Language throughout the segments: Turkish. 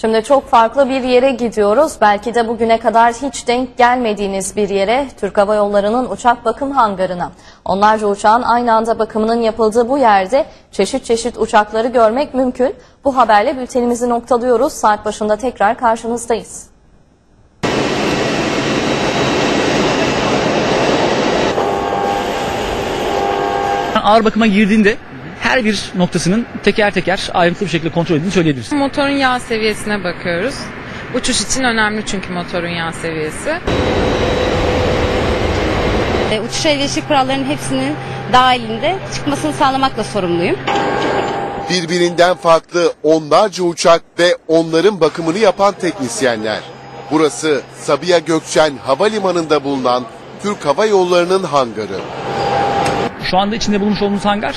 Şimdi çok farklı bir yere gidiyoruz. Belki de bugüne kadar hiç denk gelmediğiniz bir yere Türk Hava Yolları'nın uçak bakım hangarına. Onlarca uçağın aynı anda bakımının yapıldığı bu yerde çeşit çeşit uçakları görmek mümkün. Bu haberle bültenimizi noktalıyoruz. Saat başında tekrar karşınızdayız. Ağır bakıma girdiğinde her bir noktasının teker teker ayrıntılı bir şekilde kontrol edildiğini söyleyebiliriz. Motorun yağ seviyesine bakıyoruz. Uçuş için önemli çünkü motorun yağ seviyesi. E, Uçuşa ilişkin kuralların hepsinin dahilinde çıkmasını sağlamakla sorumluyum. Birbirinden farklı onlarca uçak ve onların bakımını yapan teknisyenler. Burası Sabiha Gökçen Havalimanı'nda bulunan Türk Hava Yolları'nın hangarı. Şu anda içinde bulunmuş olduğumuz hangar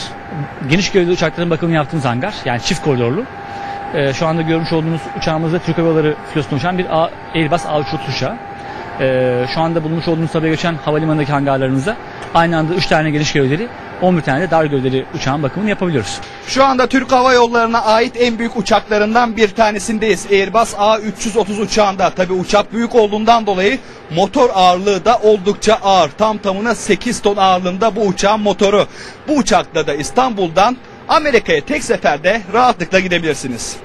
geniş gövdeli uçakların bakımını yaptığımız hangar. Yani çift koridorlu. Ee, şu anda görmüş olduğunuz uçağımızda Türk Hava Yolları filosunu uçan bir A, Airbus A330 uçağı. Ee, şu anda bulunmuş olduğumuz Sabiha Gökçen Havalimanı'ndaki hangarlarımızda aynı anda 3 tane geniş gövdeli, 11 tane de dar gövdeli uçağın bakımını yapabiliyoruz. Şu anda Türk Hava Yolları'na ait en büyük uçaklarından bir tanesindeyiz. Airbus A330 uçağında. Tabi uçak büyük olduğundan dolayı motor ağırlığı da oldukça ağır. Tam tamına 8 ton ağırlığında bu uçağın motoru. Bu uçakla da İstanbul'dan Amerika'ya tek seferde rahatlıkla gidebilirsiniz.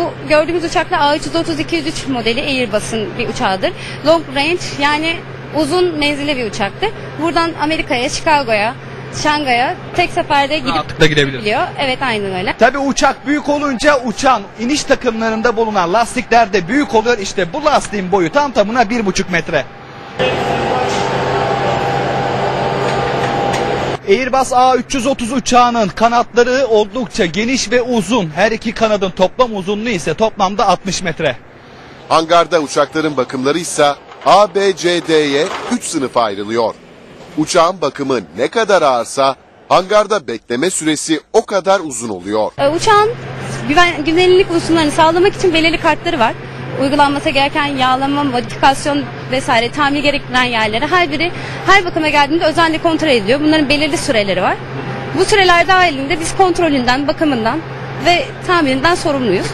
Bu gördüğümüz uçakla A330-203 modeli Airbus'un bir uçağıdır. Long range yani uzun menzilli bir uçaktır. Buradan Amerika'ya, Chicago'ya, Şangay'a tek seferde gidip Rahatlıkla gidebilir. biliyor. Evet aynen öyle. Tabi uçak büyük olunca uçan iniş takımlarında bulunan lastikler de büyük oluyor. İşte bu lastiğin boyu tam tamına 1,5 metre. Airbus A330 uçağının kanatları oldukça geniş ve uzun. Her iki kanadın toplam uzunluğu ise toplamda 60 metre. Hangarda uçakların bakımları ise A, B, C, D'ye 3 sınıfa ayrılıyor. Uçağın bakımı ne kadar ağırsa hangarda bekleme süresi o kadar uzun oluyor. Ee, Uçağın güven, güvenlik unsurlarını sağlamak için belirli kartları var. Uygulanması gereken yağlama, modifikasyon vesaire tamir gerektiren yerlere her biri her bakıma geldiğinde özenle kontrol ediliyor. Bunların belirli süreleri var. Bu süreler dahilinde biz kontrolünden, bakımından ve tamirinden sorumluyuz.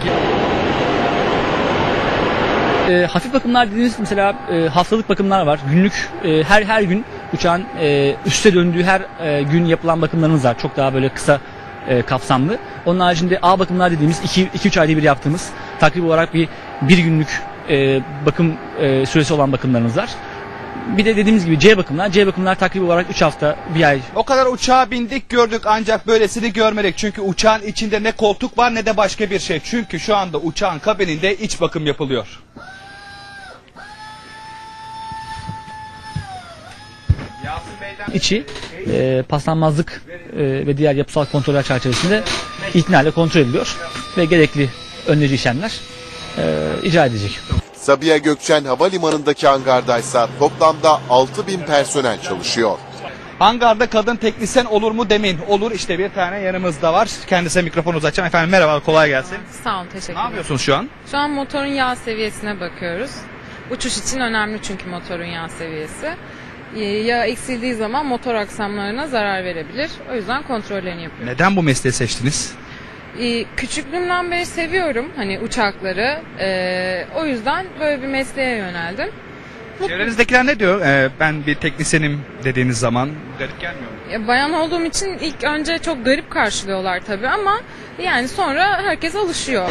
E, hafif bakımlar dediğimiz mesela e, haftalık bakımlar var. Günlük e, her her gün uçağın e, üste döndüğü her e, gün yapılan bakımlarımız var. Çok daha böyle kısa e, kapsamlı. Onun haricinde A bakımlar dediğimiz 2-3 ayda bir yaptığımız takribi olarak bir bir günlük e, bakım e, süresi olan bakımlarımız var. Bir de dediğimiz gibi C bakımlar. C bakımlar takribi olarak 3 hafta, bir ay O kadar uçağa bindik gördük ancak böylesini görmedik. Çünkü uçağın içinde ne koltuk var ne de başka bir şey. Çünkü şu anda uçağın kabininde iç bakım yapılıyor. içi e, paslanmazlık e, ve diğer yapısal kontroller çerçevesinde itinayla kontrol ediliyor ve gerekli önleyici işlemler e, icra edecek. Sabiha Gökçen Havalimanı'ndaki hangardaysa toplamda 6000 personel çalışıyor. Hangarda kadın teknisyen olur mu demin. Olur işte bir tane yanımızda var. Kendisine mikrofonu uzatacağım. Efendim merhaba kolay gelsin. Sağ olun, teşekkür Ne ederim. yapıyorsunuz şu an? Şu an motorun yağ seviyesine bakıyoruz. Uçuş için önemli çünkü motorun yağ seviyesi. Ee, Yağ eksildiği zaman motor aksamlarına zarar verebilir. O yüzden kontrollerini yapıyoruz. Neden bu mesleği seçtiniz? Ee, Küçüklüğümden beri seviyorum hani uçakları. Ee, o yüzden böyle bir mesleğe yöneldim. Çevrenizdekiler ne diyor? Ee, ben bir teknisyenim dediğiniz zaman garip gelmiyor mu? Ya, Bayan olduğum için ilk önce çok garip karşılıyorlar tabii ama yani sonra herkes alışıyor.